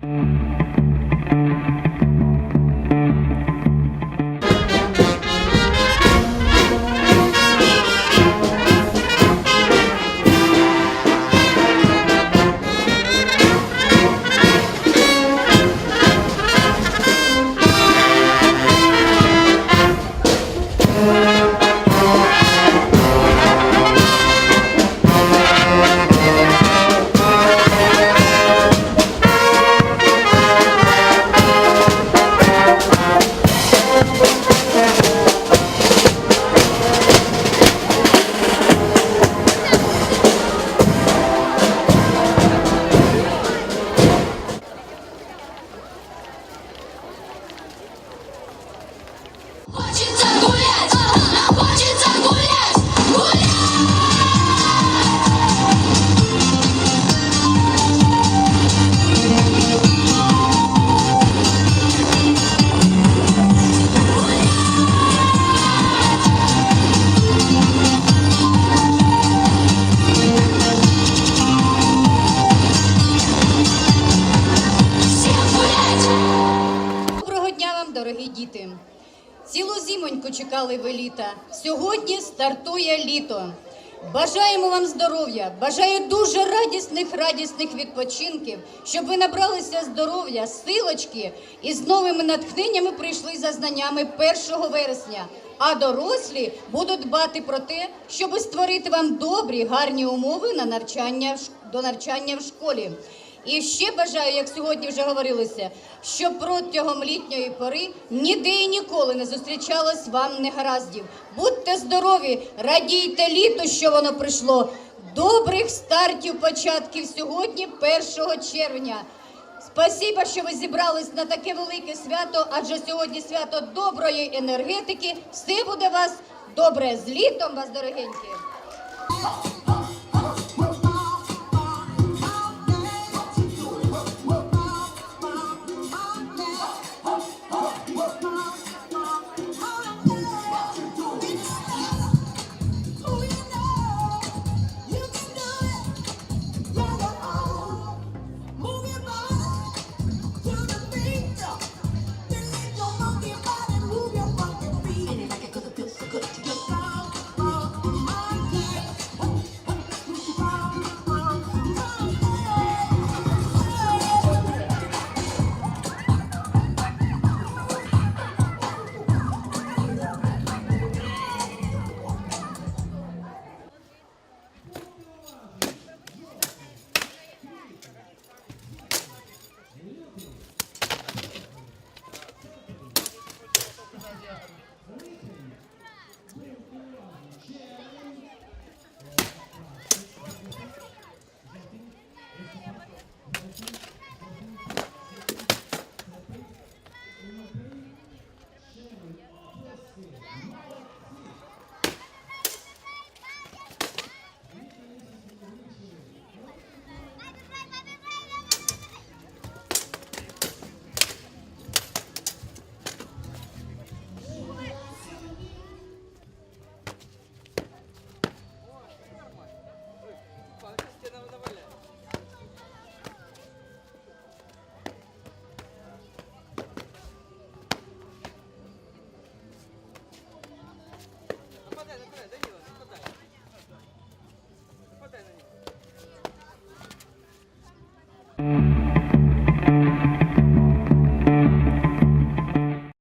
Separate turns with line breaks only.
Thank you. Дорогі діти! Цілу зимоньку чекали ви літа. Сьогодні стартує літо. Бажаємо вам здоров'я, бажаю дуже радісних, радісних відпочинків, щоб ви набралися здоров'я, силочки і з новими натхненнями прийшли за знаннями 1 вересня. А дорослі будуть дбати про те, щоб створити вам добрі, гарні умови на навчання до навчання в школі. І ще бажаю, як сьогодні вже говорилося, щоб протягом літньої пори ніде і ніколи не зустрічалось вам негараздів. Будьте здорові, радійте літо, що воно прийшло. Добрих стартів початків сьогодні, 1 червня. Спасибо, що ви зібрались на таке велике свято, адже сьогодні свято доброї енергетики. Все буде вас добре з літом, вас дорогенькі.